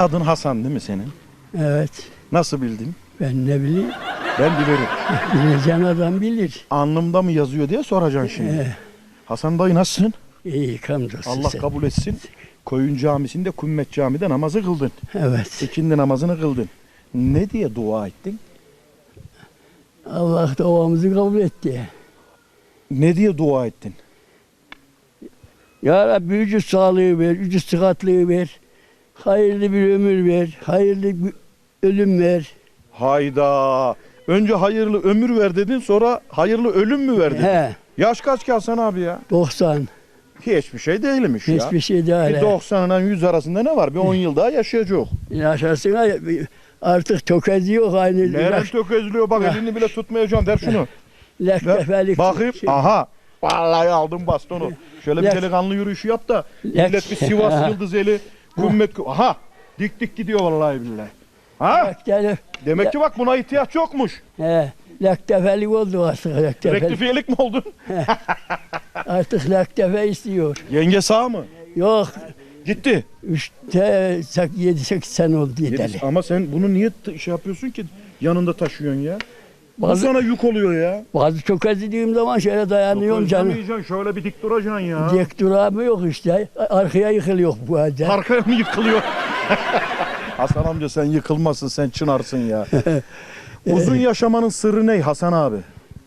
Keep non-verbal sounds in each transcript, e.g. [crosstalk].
Adın Hasan değil mi senin? Evet. Nasıl bildin? Ben ne bileyim. Ben bilirim. [laughs] Bileceğin adam bilir. Alnımda mı yazıyor diye soracaksın şimdi. Ee, Hasan dayı nasılsın? iyi hamdolsun Allah sen. kabul etsin. Koyun camisinde Kümmet Cami'de namazı kıldın. Evet. İkindi namazını kıldın. Ne diye dua ettin? Allah duamızı kabul etti. Ne diye dua ettin? Ya Rabbi vücut sağlığı ver, vücut sıhhatlığı ver. Hayırlı bir ömür ver, hayırlı bir ölüm ver. Hayda. Önce hayırlı ömür ver dedin sonra hayırlı ölüm mü ver dedin? He, Yaş kaç ki Hasan abi ya? 90. Hiçbir şey değilmiş ya. Hiçbir şey değil. Bir he. 90 ile 100 arasında ne var? Bir 10 yıl daha yaşayacak. Yaşasın ha, artık tökez yok aynı. Neren Yaş- tökezliyor bak elini bile tutmayacağım der şunu. [laughs] Lektefelik. Bakayım. şey- Aha. Vallahi aldım bastonu. Şöyle bir delikanlı yürüyüşü yap da millet bir Sivas [laughs] Yıldız eli kümmet. Aha. Dik dik gidiyor vallahi billahi. Ha? Lektefeli- Demek ki bak buna ihtiyaç yokmuş. He, lektefelik oldu artık. Lektefelik. Rektifiyelik mi oldun? Artık lektefe istiyor. Yenge sağ mı? Yok, Gitti. 3 7 8 sene oldu Yedi- yedeli. Ama sen bunu niye t- şey yapıyorsun ki yanında taşıyorsun ya? Bu Bazı, sana yük oluyor ya. bazı çok ezildiğim zaman şöyle dayanıyorum canım. Özlemeyeceksin, Şöyle bir dik duracaksın ya. Dik duramı yok işte. Arkaya yıkılıyor bu halde. Arkaya mı yıkılıyor? [laughs] Hasan amca sen yıkılmasın sen çınarsın ya. [laughs] Uzun yaşamanın sırrı ne Hasan abi?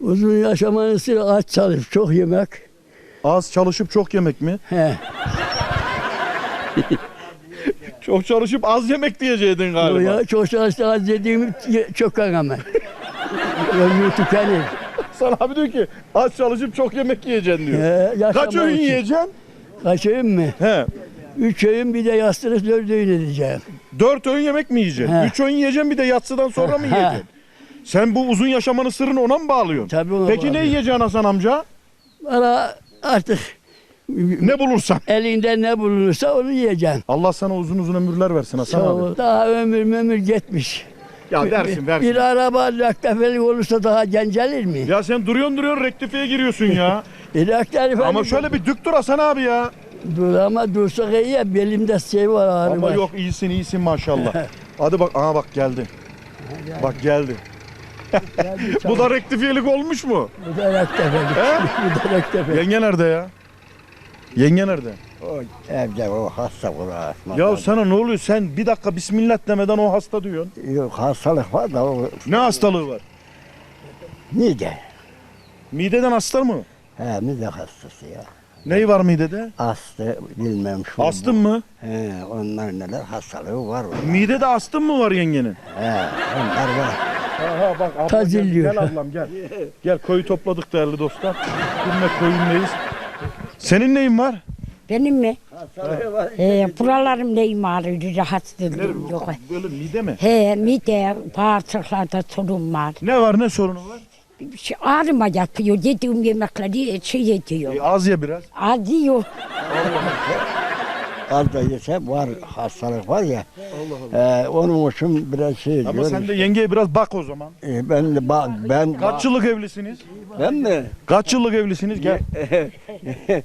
Uzun yaşamanın sırrı aç çalışıp çok yemek. Az çalışıp çok yemek mi? He. [laughs] Çok çalışıp az yemek diyeceydin galiba. Ya, çok çalıştı az yediğimi ye- çok hemen. Ömrü tükenir. Sana abi diyor ki az çalışıp çok yemek yiyeceksin diyor. Yaşamak Kaç öğün için. yiyeceksin? Kaç öğün mü? He. Üç öğün bir de yastırıp dört öğün edeceğim. Dört öğün yemek mi yiyeceksin? He. Üç öğün yiyeceksin bir de yatsıdan sonra mı He. yiyeceksin? Sen bu uzun yaşamanın sırrını ona mı bağlıyorsun? Tabii ona Peki ne bağlıyorum. yiyeceksin Hasan amca? Bana artık Ne bulursan. elinde ne bulunursa onu yiyeceksin. Allah sana uzun uzun ömürler versin Hasan abi. Daha ömür ömür gitmiş. Ya dersin bir, bir araba laktefelik olursa daha gencelir mi? Ya sen duruyorsun duruyorsun rektifiye giriyorsun ya. [laughs] Bir Ama şöyle bir dük dur Hasan abi ya. Dur ama dursak iyi ya belimde şey var ağrı Ama var. yok iyisin iyisin maşallah. [laughs] Hadi bak aha bak geldi. Bak geldi. [laughs] Bu da rektifiyelik olmuş mu? Bu da. He? Bu da laktefelik. Yenge nerede ya? Yenge nerede? Evde o hasta burası. Ya sana ne oluyor? Sen bir dakika bismillah demeden o hasta diyorsun. Yok hastalık var da o Ne hastalığı var? mide. Mideden hasta mı? He mide hastası ya. Neyi var midede? Astı bilmem şu. Astım mı? He onlar neler hastalığı var. onun. Midede astım mı var yengenin? He onlar var. Aha bak abla Tazilliyor. gel, gel ablam gel. Gel koyu topladık değerli dostlar. Bilme koyunlayız. Senin neyin var? Benim mi? He, buralarım neyim ağrıyor, rahatsızlığım yok. Böyle mide mi? He, mide, bağırsaklarda sorun var. Ne var ne sorunu var? Bir şey ağrıma yapıyor, yediğim yemekleri şey ediyor. E, az ye biraz. Acıyor. Az da yese var hastalık var ya. He, onun için biraz şey Ama diyorum. sen de yengeye biraz bak o zaman. E, ben de bak ben Kaç yıllık evlisiniz? ben mi? Kaç yıllık evlisiniz? Gel. [laughs]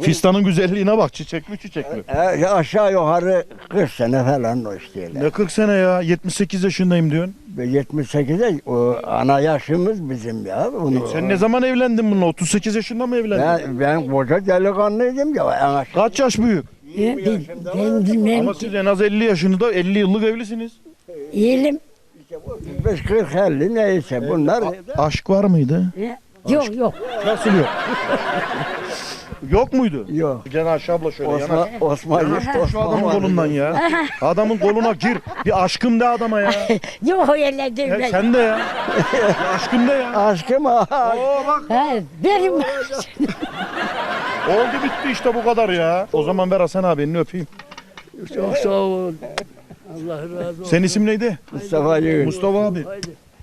Fistanın güzelliğine bak. Çiçek mi çiçek mi? E, aşağı yukarı 40 sene falan o işte. Ne 40 sene ya? 78 yaşındayım diyorsun. 78'de o ana yaşımız bizim ya. Onu, Sen ne zaman evlendin bununla? 38 yaşında mı evlendin? Ben, ben koca delikanlıydım ya. En aşağı. Kaç yaş büyük? He, ben, ben bilmem Ama ki. siz en az 50 yaşında 50 yıllık evlisiniz. Elim. 35 40 50 neyse bunlar. Aşk var mıydı? He, Yok yok. Nasıl yok? yok muydu? Yok. Gel Ayşe abla şöyle Osman, yanaş. Osman, Yanaş dur şu adamın Osman kolundan ya. Adamın koluna gir. Bir aşkım de adama ya. [laughs] Yok öyle değil. ya sen de ya. Bir [laughs] aşkım de ya. Aşkım ha. Oo bak. He, benim. Oldu bitti işte bu kadar ya. O zaman ver Hasan abi elini öpeyim. Çok sağ ol. Allah razı olsun. Senin isim neydi? Mustafa Yığın. Mustafa abi.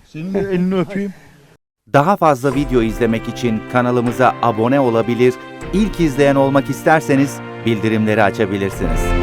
Senin de elini öpeyim. Daha fazla video izlemek için kanalımıza abone olabilir, ilk izleyen olmak isterseniz bildirimleri açabilirsiniz.